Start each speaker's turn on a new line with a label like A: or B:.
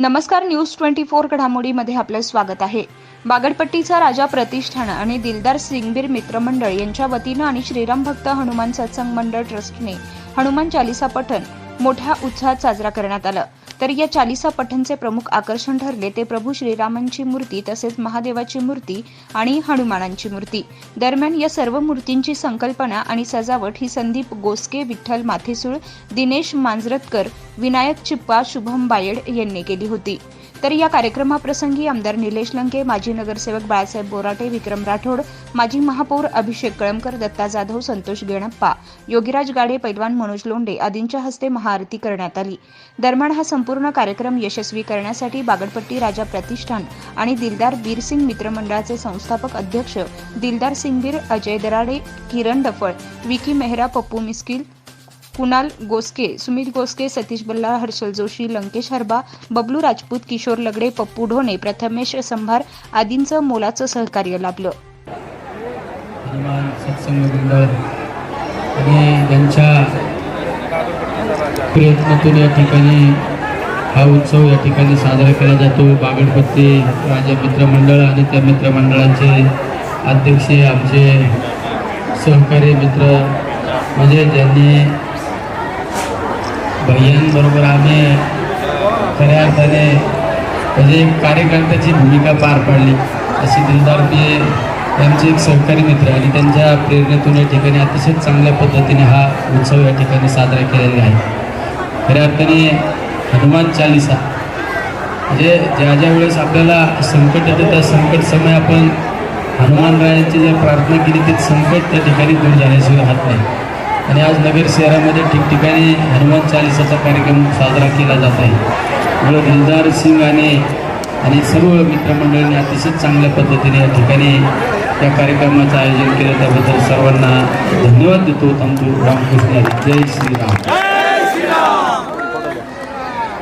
A: नमस्कार news twenty four घडामोडीमध्ये आपलं स्वागत आहे. बागडपट्टीचा राजा प्रतिष्ठान आणि दिलदार सिंगबीर मित्रमंडळ यांच्या वतीनं आणि श्रीराम भक्त हनुमान सत्संग मंडळ ट्रस्टने हनुमान चालिसा पठण मोठ्या उत्साहात साजरा करण्यात आलं. तर या चालिसा पठणचे प्रमुख आकर्षण ठरले ते प्रभू श्रीरामांची मूर्ती तसेच महादेवाची मूर्ती आणि हनुमानांची मूर्ती. दरम्यान या सर्व मूर्तींची संकल्पना आणि सजावट ही संदीप गोसके विठ्ठल माथेसूळ दिनेश मांजरतकर विनायक चिप्पा शुभम बायड यांनी केली होती. तर या कार्यक्रमाप्रसंगी आमदार निलेश लंके माजी नगरसेवक बाळासाहेब बोराटे विक्रम राठोड माजी महापौर अभिषेक कळमकर दत्ता जाधव संतोष गेणप्पा योगीराज गाडे पैलवान मनोज लोंडे आदींच्या हस्ते महाआरती करण्यात आली. दरम्यान हा संपूर्ण संपूर्ण कार्यक्रम यशस्वी करण्यासाठी बागडपट्टी राजा प्रतिष्ठान आणि दिलदार बीरसिंग मित्रमंडळाचे संस्थापक अध्यक्ष दिलदार सिंगबीर अजय दराडे किरण डफळ विकी मेहरा पप्पू मिस्किल कुणाल गोस्के सुमित गोस्के सतीश बल्ला हर्षल जोशी लंकेश हरबा बबलू राजपूत किशोर लगडे पप्पू ढोणे प्रथमेश संभार आदींचं मोलाचं सहकार्य लाभलं.
B: आणि त्यांच्या प्रयत्नातून या ठिकाणी हा उत्सव या ठिकाणी साजरा केला जातो. बागडपत्ती राजा मित्रमंडळ आणि त्या मित्रमंडळाचे अध्यक्ष आमचे सहकारी मित्र म्हणजे ज्यांनी भैयांबरोबर आम्ही खऱ्या अर्थाने म्हणजे कार्यकर्त्याची भूमिका पार पाडली. अशी दिलदार बी त्यांचे एक सहकारी मित्र आणि त्यांच्या प्रेरणेतून या ठिकाणी अतिशय चांगल्या पद्धतीने हा उत्सव या ठिकाणी साजरा केलेला आहे. खऱ्या अर्थाने हनुमान चालिसा. म्हणजे ज्या ज्या वेळेस आपल्याला संकट येतं त्या संकट समय आपण हनुमानरायांची जर प्रार्थना केली ते संकट त्या ठिकाणी दूर झाल्याशिवाय राहत नाही. आणि आज नगर शहरामध्ये ठिकठिकाणी हनुमान चालिसाचा कार्यक्रम साजरा केला जात आहे. मुळे दिलदार सिंग आणि आणि सर्व मित्रमंडळींनी अतिशय चांगल्या पद्धतीने या ठिकाणी या कार्यक्रमाचं आयोजन केलं. त्याबद्दल सर्वांना धन्यवाद देतो. तंतू रामकृष्ण. जय श्रीराम.